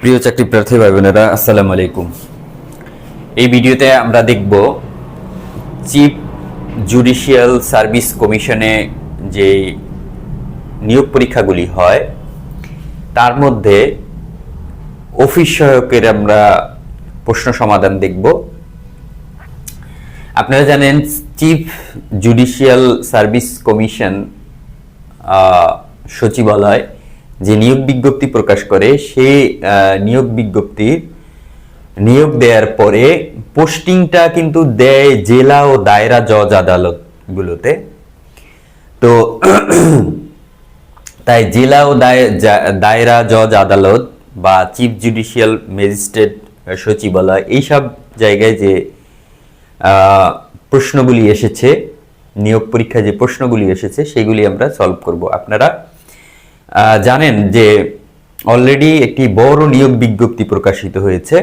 প্রিয় চাকরি প্রার্থী ভাই বোনেরা আসসালামু আলাইকুম। এই ভিডিওতে আমরা দেখব চিফ জুডিশিয়াল সার্ভিস কমিশনে যে নিয়োগ পরীক্ষাগুলি হয়, তার মধ্যে অফিস সহায়কের আমরা প্রশ্ন সমাধান দেখব। আপনারা জানেন, চিফ জুডিশিয়াল সার্ভিস কমিশন সচিবালয় যে নিয়োগ বিজ্ঞপ্তি প্রকাশ করে সেই আহ, নিয়োগ বিজ্ঞপ্তির নিয়োগ দেওয়ার পরে পোস্টিংটা কিন্তু দেয় জেলা ও দায়রা জজ আদালতগুলোতে। তো তাই জেলা ও দায়- দায়রা জজ আদালত বা চিফ জুডিশিয়াল ম্যাজিস্ট্রেট সচিবালয় এইসব জায়গায় যে প্রশ্নগুলি এসেছে নিয়োগ পরীক্ষায় যে প্রশ্নগুলি এসেছে সেগুলি আমরা সলভ করব। আপনারা জানেন যে অলরেডি একটি বড় নিয়োগ বিজ্ঞপ্তি প্রকাশিত হয়েছে।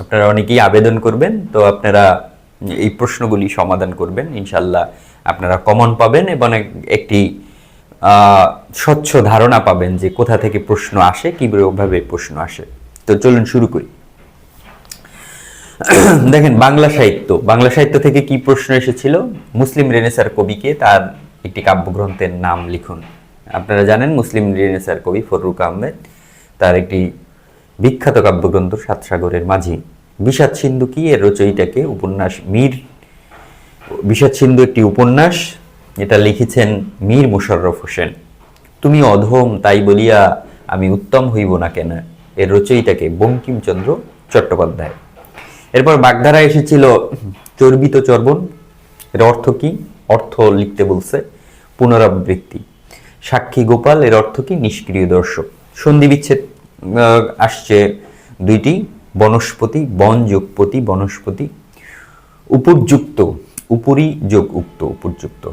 আপনারা অনেকেই আবেদন করবেন, তো আপনারা এই প্রশ্নগুলি সমাধান করবেন। ইনশাল্লাহ আপনারা কমন পাবেন এবং একটি স্বচ্ছ ধারণা পাবেন যে কোথা থেকে প্রশ্ন আসে, কীভাবে প্রশ্ন আসে। তো চলুন শুরু করি। দেখেন, বাংলা সাহিত্য। বাংলা সাহিত্য থেকে কি প্রশ্ন এসেছিল? মুসলিম রেনেসার কবিকে তার একটি কাব্যগ্রন্থের নাম লিখুন। আপনারা জানেন মুসলিম রেনেসার কবি ফররুক আহমেদ, তার একটি বিখ্যাত কাব্যগ্রন্থ সাত সাগরের মাঝি। বিষাদ সিন্ধু কি? এর রচয়িতাকে উপন্যাস মীর, বিষাদ সিন্ধু একটি উপন্যাস এটা লিখেছেন মীর মুশাররফ হোসেন। তুমি অধম, তাই বলিয়া আমি উত্তম হইব না কেন? এর রচয়িতাকে বঙ্কিমচন্দ্র চট্টোপাধ্যায়। এরপর বাগধারা এসেছিল চর্বিত চর্বণ। এর অর্থ কি? অর্থ লিখতে বলছে পুনরাবৃত্তি। সাক্ষী গোপাল, এর অর্থ কি? নিষ্ক্রিয় দর্শক। সন্ধি বিচ্ছেদ আসছে দুইটি, বনস্পতি বন যোগপতি বনস্পতি, উপযুক্ত উপরি যোগ উক্ত উপযুক্ত।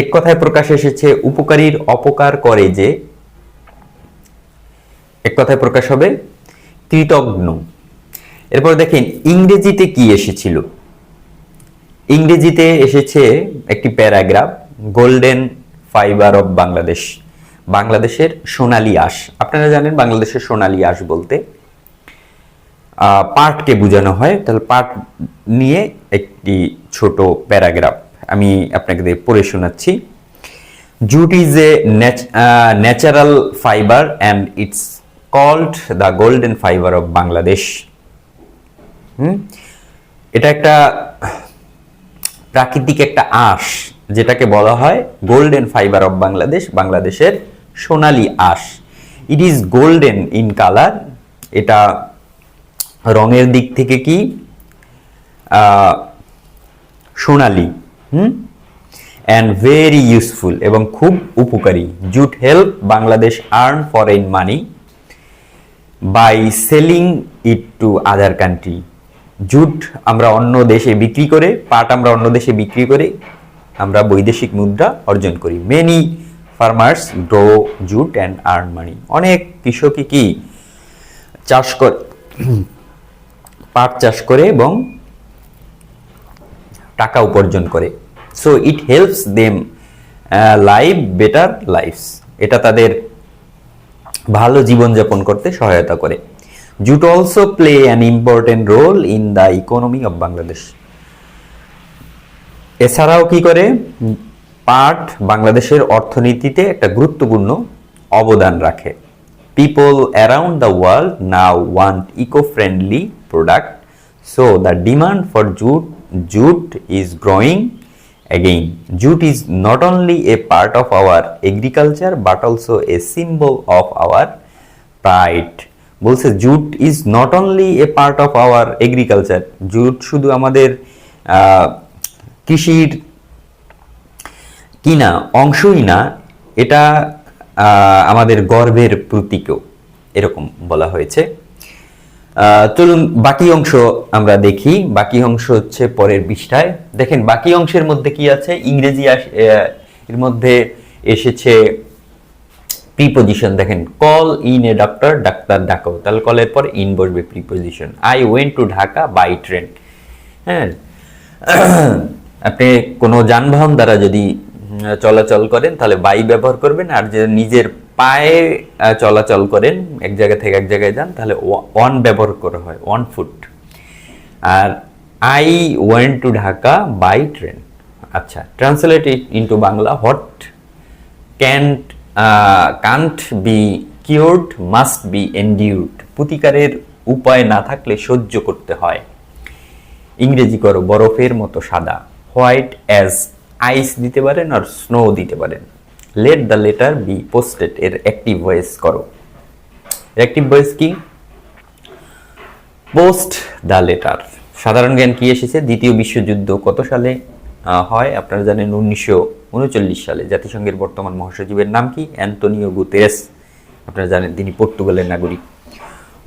এক কথায় প্রকাশ এসেছে, উপকারীর অপকার করে যে, এক কথায় প্রকাশ হবে, কৃতজ্ঞ। এরপর দেখেন, ইংরেজিতে কি এসেছিল? ইংরেজিতে এসেছে একটি paragraph, golden fibre of Bangladesh. বাংলাদেশের সোনালী আঁশ। আপনারা জানেন বাংলাদেশের সোনালী আঁশ বলতে পার্টকে বোঝানো হয়। তাহলে পার্ট নিয়ে একটি ছোট প্যারাগ্রাফ আমি আপনাকে পড়ে শোনাচ্ছি। Jute is a natural fibre and it's called the golden fibre of Bangladesh. Hmm? এটা একটা প্রাকৃতিক একটা আঁশ, যেটাকে বলা হয় গোল্ডেন ফাইবার অফ বাংলাদেশ বাংলাদেশের সোনালি আঁশ। It is golden in colour এটা রঙের দিক থেকে কি? সোনালি, হুম? অ্যান্ড ভেরি ইউজফুল এবং খুব উপকারী। Jute help Bangladesh earn foreign money by selling it to other country jute আমরা অন্য দেশে বিক্রি করে, পাট আমরা অন্য দেশে বিক্রি করে আমরা বৈদেশিক মুদ্রা অর্জন করি। Many farmers grow jute and earn money অনেক কৃষকই কি চাষ করে, পাট চাষ করে এবং টাকা উপার্জন করে। So it helps them live better lives এটা তাদের ভালো জীবনযাপন করতে সহায়তা করে। Jute also play an important role in the economy of Bangladesh এছাড়াও কি করে? পাট বাংলাদেশের অর্থনীতিতে একটা গুরুত্বপূর্ণ অবদান রাখে। People around the world now want eco friendly product so the demand for jute jute is growing Again, jute is not only a part of our agriculture but also a symbol of our pride. বলছে, jute is not only a part of our agriculture jute শুধু আমাদের কৃষির কি না অংশই না, এটা আমাদের গর্বের প্রতীকও, এরকম বলা হয়েছে। চলুন বাকি অংশ আমরা দেখি। বাকি অংশ হচ্ছে পরের পৃষ্ঠায়। দেখেন, বাকি অংশের মধ্যে কি আছে? ইংরেজি এর মধ্যে এসেছে প্রিপোজিশন দেখেন call in a doctor doctor ডাকো। তাহলে কলের পর ইন বসবে preposition I went to Dhaka by train হ্যাঁ? আপনি কোনো যানবাহন দ্বারা যদি চলাচল করেন, তাহলে বাই ব্যবহার করবেন, আর যে নিজের পায়ে চলাচল করেন, এক জায়গা থেকে এক জায়গায় যান, তাহলে ওয়ান ব্যবহার করা হয় one foot R I went to Dhaka by train আচ্ছা translate into Bangla what can't can't be cured must be endured প্রতিকারের উপায় না থাকলে সহ্য করতে হয়। ইংরেজি করো, বরফের মতো সাদা। হোয়াইট অ্যাজ আইস দিতে পারেন আর স্নো দিতে পারেন। Let the letter be posted এর অ্যাক্টিভ ভয়েস করো। অ্যাক্টিভ ভয়েস কি? পোস্ট দ্য লেটার সাধারণ জ্ঞান কি এসেছে? দ্বিতীয় বিশ্বযুদ্ধ কত সালে? হয়, আপনারা জানেন উনিশশো উনচল্লিশ সালে জাতিসংঘের বর্তমান মহাসচিবের নাম কি? Antonio Guterres. আপনারা জানেন তিনি পর্তুগালের নাগরিক।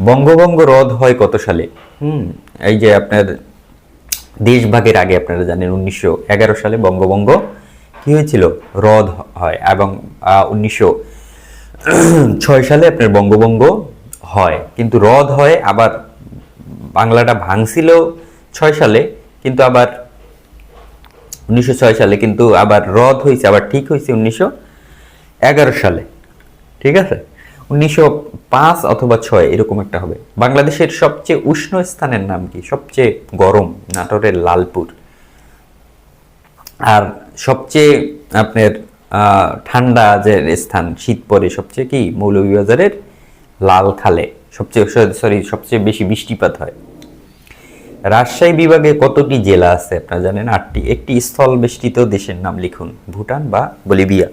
বঙ্গভঙ্গ রদ হয় কত সালে? হুম, এই যে আপনার দেশভাগের আগে আপনারা জানেন উনিশশো এগারো সালে বঙ্গভঙ্গ কি হয়েছিল? রদ হয় এবং উনিশশো ছয় সালে আপনার বঙ্গভঙ্গ হয়। কিন্তু রদ হয় আবার বাংলাটা ভাঙছিল ছয় সালে, কিন্তু আবার উনিশশো ছয় সালে, কিন্তু আবার রদ হয়েছে আবার ঠিক হয়েছে উনিশশো এগারো সালে। ঠিক আছে? উনিশশো পাঁচ অথবা ছয়, এরকম একটা হবে। বাংলাদেশের সবচেয়ে উষ্ণ স্থানের নাম কি? সবচেয়ে গরম, নাটোরের লালপুর। আর সবচেয়ে আপনার ঠান্ডা যে স্থান, শীত পরে সবচেয়ে কি? মৌলভীবাজারের লাল খালে সবচেয়ে, সরি, সবচেয়ে বেশি বৃষ্টিপাত হয়। রাজশাহী বিভাগে কতটি জেলা আছে আপনারা জানেন? আটটি। একটি স্থল বেষ্টিত দেশের নাম লিখুন, ভুটান বা বলিভিয়া।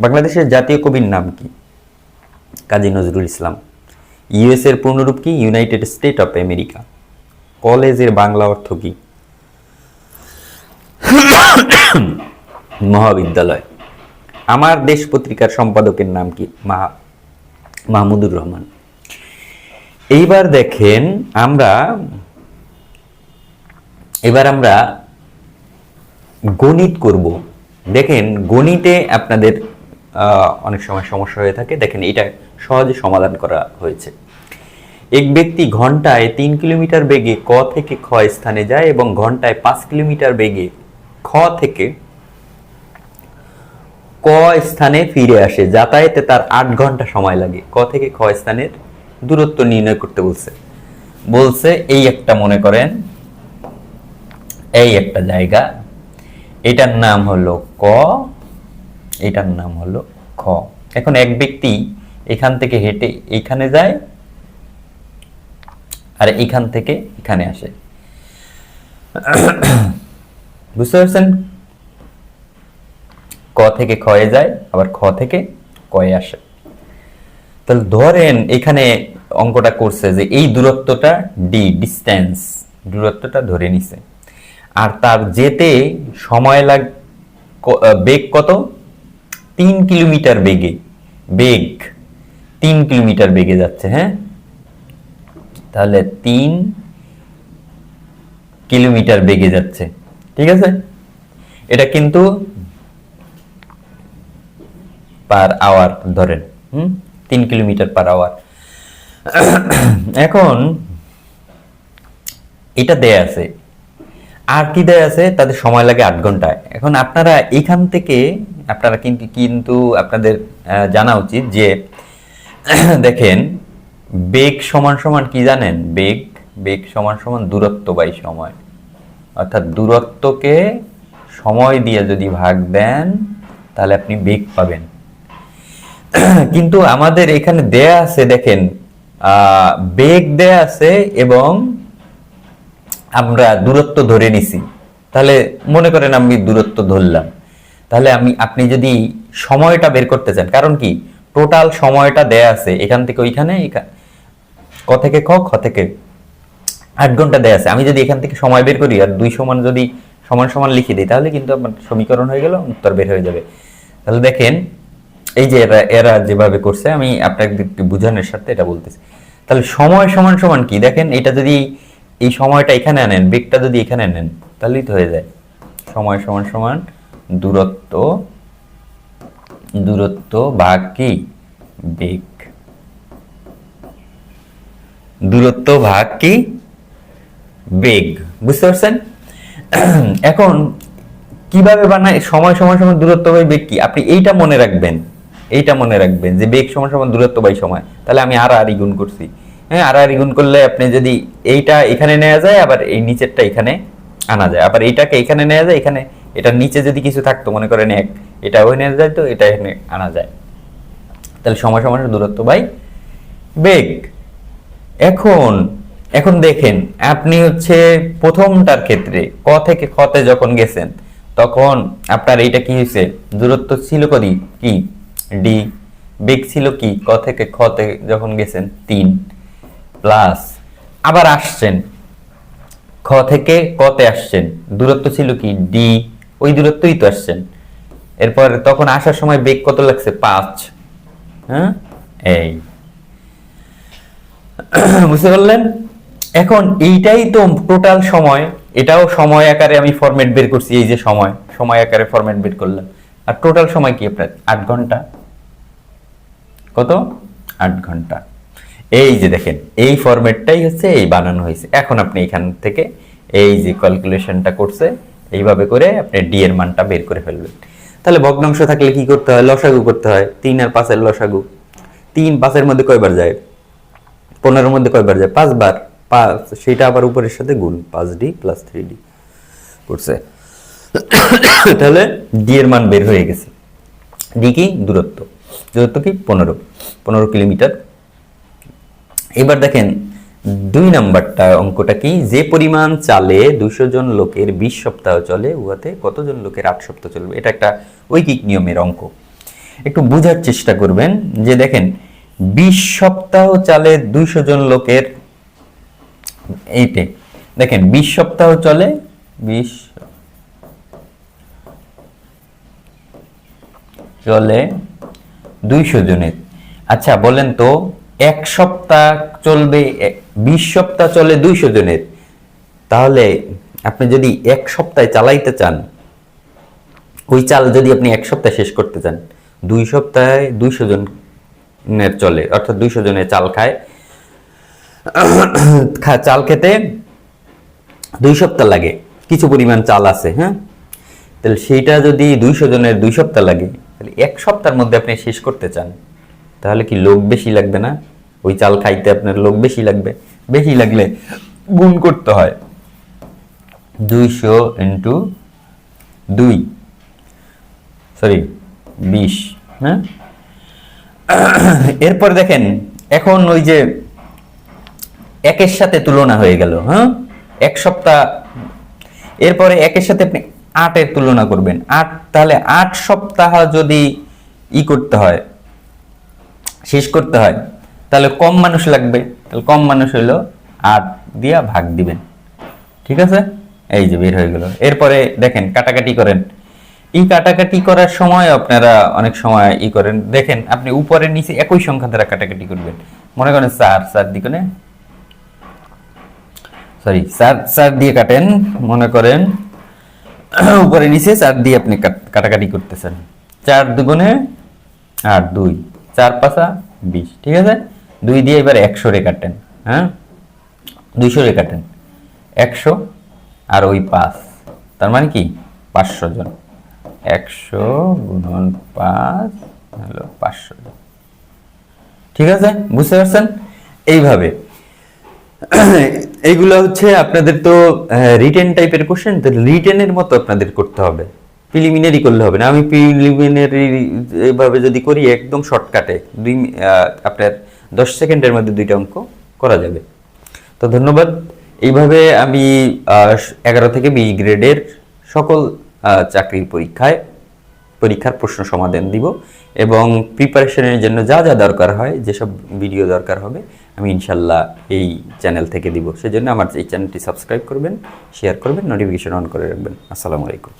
বাংলাদেশের জাতীয় কবির নাম কি? কাজী নজরুল ইসলাম। ইউএস এর পূর্ণরূপ কি? United State of America. কলেজের বাংলা অর্থ কি? মহাবিদ্যালয়। আমার দেশ পত্রিকার সম্পাদকের নাম কি? মাহ- মাহমুদুর রহমান। এইবার দেখেন আমরা এবার আমরা গণিত করব। দেখেন, গণিতে আপনাদের অনেক সময় সমস্যা হয়ে থাকে। দেখেন, এটা সহজে সমাধান করা হয়েছে। এক ব্যক্তি ঘন্টায় তিন কিলোমিটার বেগে ক থেকে খ স্থানে যায় এবং ঘন্টায় পাঁচ কিলোমিটার বেগে খ থেকে ক স্থানে ফিরে আসে। যাতায়াতে তার আট ঘণ্টা সময় লাগে। ক থেকে খ স্থানের দূরত্ব নির্ণয় করতে বলছে। বলছে, এই একটা মনে করেন এই একটা জায়গা, এটার নাম হলো ক, এটার নাম হলো খ। এখন এক ব্যক্তি এখান থেকে হেঁটে এখানে যায় আর এখান থেকে এখানে আসে। বুঝতে পারছেন? ক থেকে খয়ে যায়, আবার খ থেকে কয়ে আসে। তাহলে ধরেন এখানে অঙ্কটা করছে যে এই দূরত্বটা ডি ডিস্টেন্স দূরত্বটা ধরে নিছে। আর তার যেতে সময় লাগ বেগ কত? তিন কিলোমিটার বেগে, বেগ তিন কিলোমিটার বেগে যাচ্ছে হ্যাঁ? তাহলে তিন কিলোমিটার বেগে যাচ্ছে, ঠিক আছে? এটা কিন্তু পার আওয়ার ধরেন, হুম? তিন কিলোমিটার পার আওয়ার। এখন এটা দেয়া আছে আর কি দেয়া আছে? তাদের সময় লাগে আট ঘন্টায়। এখন আপনারা এখান থেকে, আপনারা কিন্তু কিন্তু আপনাদের জানা উচিত যে, দেখেন, বেগ সমান সমান কি জানেন? বেগ বেগ সমান সমান দূরত্ব বাই সময়। অর্থাৎ দূরত্বকে সময় দিয়ে যদি ভাগ দেন, তাহলে আপনি বেগ পাবেন। কিন্তু আমাদের এখানে দেয়া আছে, দেখেন বেগ দেয়া আছে এবং আমরা দূরত্ব ধরে নিছি। তাহলে মনে করেন আমি দূরত্ব ধরলাম। তাহলে আমি, আপনি যদি সময়টা বের করতে চান, কারণ কি? টোটাল সময়টা দেয়া আছে এখান থেকে ওইখানে ক থেকে খ খ থেকে আট ঘণ্টা দেয়া আছে। আমি যদি এখান থেকে সময় বের করি আর দুই সমান যদি সমান সমান লিখে দিই, তাহলে কিন্তু আমার সমীকরণ হয়ে গেল, উত্তর বের হয়ে যাবে। তাহলে দেখেন, এই যে এরা এরা যেভাবে করছে, আমি আপনাকে বোঝানোর স্বার্থে এটা বলতেছি। তাহলে সময় সমান সমান কি? দেখেন, এটা যদি এই সময়টা এখানে আনেন, বেগটা যদি এখানে নেন, তাহলেই তো হয়ে যায়। সময়, সমান সমান, দূরত্ব দূরত্ব ভাগ কি বেগ। দূরত্ব ভাগ কি বেগ, বুঝতে পারছেন? এখন, কীভাবে বানায়, সময় সময় সময় দূরত্ব বাই বেগ কি? আপনি এইটা মনে রাখবেন, এইটা মনে রাখবেন যে বেগ, সমান সমান, দূরত্ব বাই সময়। তাহলে আমি আর আর গুণ করছি। হ্যাঁ আর আর গুণ করলে আপনি যদি এইটা এখানে নেওয়া যায়, আবার এই নিচেরটা এখানে আনা যায়। আবার এইটাকে এখানে নেওয়া যায়, এখানে এটার নিচে যদি কিছু থাকতো, মনে করেন এক এটা ওই নেওয়া যায় তো, এটা এখানে আনা যায়। তাহলে সময় সমান দূরত্ব বাই বেগ। এখন এখন দেখেন, আপনি হচ্ছে প্রথমটার ক্ষেত্রে, ক থেকে খতে যখন গেছেন, তখন আপনার এইটা কি হয়েছে? দূরত্ব ছিল কদি, কি? ডি। বেগ ছিল কি? ক থেকে খতে যখন গেছেন, তিন। প্লাস আবার আসছেন। খ থেকে কতে আসছেন। দূরত্ব ছিল কি? ডি ওই দূরত্বই তো আসছেন। এরপর তখন আসার সময় বেগ কত লাগছে? পাঁচ। হ্যাঁ? এই। বুঝতে পারলেন? এখন এইটাই তো টোটাল সময়। এটাও সময় আকারে আমি ফরম্যাট বের করছি, এই যে সময়। সময় আকারে ফরম্যাট বের করলাম। আর টোটাল সময় কি আপনার? আট ঘণ্টা। কত? আট ঘণ্টা। এই যে দেখেন, এই ফরম্যাটটাই হচ্ছে এই বানানো হয়েছে। এখন আপনি এখান থেকে এই যে ক্যালকুলেশনটা করছে, এইভাবে করে আপনি ডি এর মানটা বের করে ফেলবেন। তাহলে ভগ্নাংশ থাকলে কি করতে হয়? লসাগু করতে হয়। তিন আর পাঁচের লসাগু। তিন পাঁচের মধ্যে কয়বার যায়? পনেরোর মধ্যে কয়বার যায়? পাঁচবার। পাঁচ, সেটা আবার উপরের সাথে গুণ। পাঁচ ডি প্লাস থ্রি ডি করছে। তাহলে ডি এর মান বের হয়ে গেছে। ডি কি? দূরত্ব। দূরত্ব কি? পনেরো। পনেরো কিলোমিটার। এবার দেখেন, দুই নাম্বারটা অঙ্কটা কি? যে পরিমাণ চালে দুশো জন লোকের বিশ সপ্তাহ চলে, উহাতে কতজন লোকের আট সপ্তাহ চলবে? এটা একটা ঐকিক নিয়মের অঙ্ক। একটু বোঝার চেষ্টা করবেন যে দেখেন, বিশ সপ্তাহ চালে দুইশো জন লোকের এইটে, দেখেন, বিশ সপ্তাহ চলে, বিশ চলে দুইশো জনের। আচ্ছা বলেন তো এক সপ্তাহ চলবে বিশ সপ্তাহ চলে দুইশো জনের। তাহলে আপনি যদি এক সপ্তাহে চালাইতে চান, ওই চাল যদি আপনি এক সপ্তাহে শেষ করতে চান, দুই সপ্তাহে দুইশো জনের চলে, অর্থাৎ দুইশো জনের চাল খায়। চাল খেতে দুই সপ্তাহ লাগে, কিছু পরিমাণ চাল আছে হ্যাঁ? তাহলে সেইটা যদি দুইশো জনের দুই সপ্তাহ লাগে, তাহলে এক সপ্তাহের মধ্যে আপনি শেষ করতে চান। তাহলে কি লোক বেশি লাগবে না? ওই চাল খাইতে আপনার লোক বেশি লাগবে? বেশি লাগলে গুণ করতে হয়। দুইশো ইন্টু দুই, সরি, বিশ হ্যাঁ? এরপর দেখেন, এখন ওই যে একের সাথে তুলনা হয়ে গেল হ্যাঁ? এক সপ্তাহ, এরপরে একের সাথে আপনি আটের তুলনা করবেন। আট, তাহলে আট সপ্তাহ যদি ই করতে হয় শেষ করতে হয়। তাহলে কম মানুষ লাগবে। তাহলে কম মানুষ হইল আট দিয়া ভাগ দিবেন। ঠিক আছে? এই যে বের হয়ে গেল। এরপরে দেখেন, কাটাকাটি করেন। এই কাটাকাটি করার সময় আপনারা অনেক সময় ই করেন। দেখেন, আপনি উপরে নিচে একই সংখ্যা দ্বারা কাটাকাটি করবেন। মনে করেন চার চার দিকে সরি চার চার দিয়ে কাটেন। মনে করেন উপরে নিচে চার দিয়ে আপনি কাট- কাটাকাটি করতেছেন। চার দুগুণে আর দুই। চার পাঁচা বিশ, ঠিক আছে? দুই দিয়ে এবার একশো রে কাটেন হ্যাঁ? দুইশো রে কাটেন একশো আর ওই পাঁচ, তার মানে কি? পাঁচশো জন। একশো গুণন পাঁচ হলো পাঁচশো জন। ঠিক আছে? বুঝতে পারছেন? এইভাবে। এইগুলো হচ্ছে আপনাদের তো রিটেন টাইপের কোশ্চেন তো রিটেনের মতো আপনাদের করতে হবে। প্রিলিমিনারি করলে হবে না। আমি প্রিলিমিনারি এভাবে যদি করি, একদম শর্টকাটে দুই আপনার দশ সেকেন্ডের মধ্যে দুইটা অঙ্ক করা যাবে। তো ধন্যবাদ। এইভাবে আমি এগারো থেকে বিশ গ্রেডের সকল চাকরির পরীক্ষায়, পরীক্ষার প্রশ্ন সমাধান দিব এবং প্রিপারেশনের জন্য যা যা দরকার হয়, যেসব ভিডিও দরকার হবে, আমি ইনশাল্লাহ এই চ্যানেল থেকে দিব। সেজন্য আমার এই চ্যানেলটি সাবস্ক্রাইব করবেন শেয়ার করবেন নোটিফিকেশন অন করে রাখবেন। আসসালামু আলাইকুম।